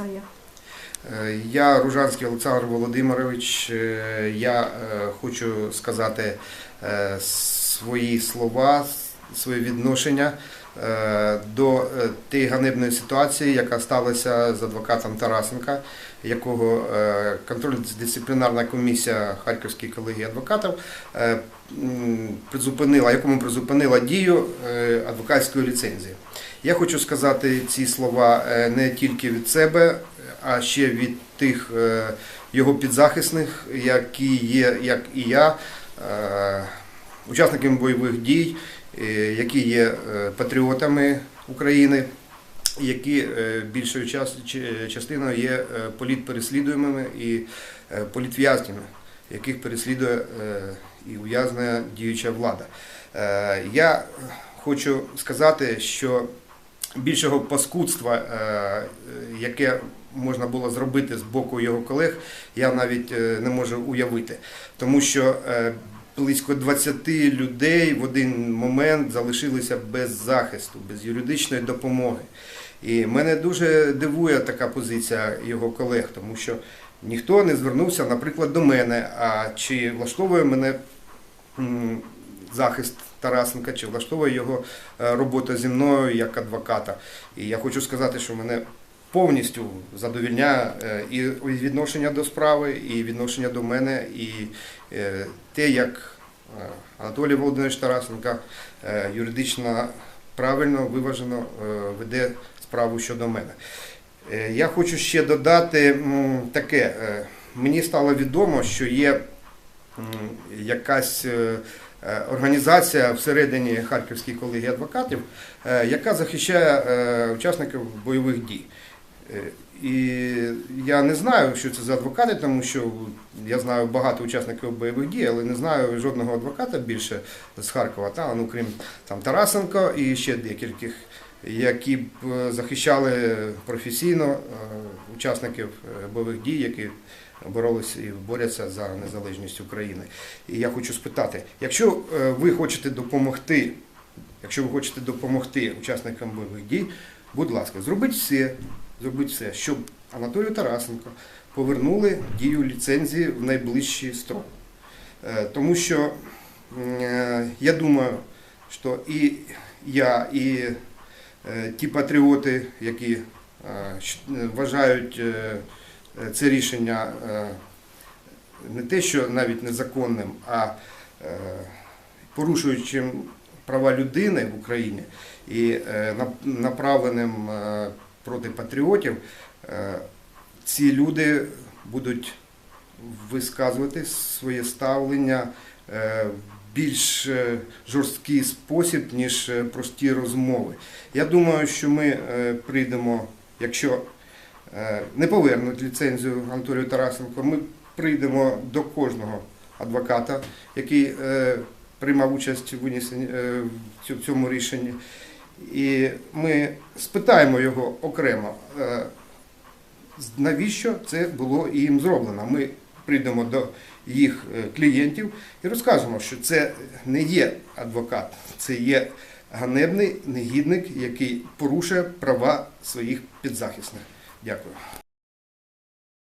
Масая. Е, Я Ружанський Олександр Володимирович. Е, Я е, хочу сказати свої слова, своє відношення до тієї ганебної ситуації, яка сталася з адвокатом Тарасенка, якого контрольно-дисциплінарна комісія Харківської колегії адвокатів призупинила, якому призупинила дію адвокатської ліцензії. Я хочу сказати ці слова е, не тільки від себе, а ще від тих е, його підзахисних, які є, як і я, е, учасниками бойових дій, які є патріотами України, які більшою час- частиною є політпереслідуємими і політв'язнями, яких переслідує і ув'язнює діюча влада. Я хочу сказати, що більшого паскудства, е, яке можна було зробити з боку його колег, я навіть е, не можу уявити. Тому що е, близько 20 людей в один момент залишилися без захисту, без юридичної допомоги. І мене дуже дивує така позиція його колег, тому що ніхто не звернувся, наприклад, до мене. А чи влаштовує мене захист Тарасенка, чи влаштовує його е, робота зі мною як адвоката. І я хочу сказати, що мене повністю задовільняє е, і відношення до справи, і відношення до мене, і е, те, як Анатолій Володимирович Тарасенко е, юридично правильно, виважено веде справу щодо мене. Я хочу ще додати таке. Мені стало відомо, що є якась е, е, організація всередині Харківської колегії адвокатів, е, яка захищає учасників бойових дій. І я не знаю, що це за адвокати, тому що я знаю багато учасників бойових дій, але не знаю жодного адвоката більше з Харкова, та, ну, крім там, Тарасенко і ще декількох, які б е, захищали професійно е, учасників е, бойових дій, які боролися і борються за незалежність України. І я хочу спитати, якщо ви хочете допомогти, якщо ви хочете допомогти учасникам бойових дій, будь ласка, зробіть все, зробіть все, щоб Анатолію Тарасенко повернули дію ліцензії в найближчий строк. Е, Тому що я думаю, що і я, і ті патріоти, які е, вважають е, е, це рішення е, не те, що навіть незаконним, а е, порушуючим права людини в Україні і е, направленим е, проти патріотів, е, ці люди будуть висказувати своє ставлення е, більш е, жорсткий спосіб, ніж е, прості розмови. Я думаю, що ми е, прийдемо, якщо не повернуть ліцензію Анатолію Тарасенко, ми прийдемо до кожного адвоката, який приймав участь в цьому рішенні. І ми спитаємо його окремо, навіщо це було їм зроблено. Ми прийдемо до їх е, клієнтів і розкажемо, що це не є адвокат, це є ганебний негідник, який порушує права своїх підзахисних. Дякую.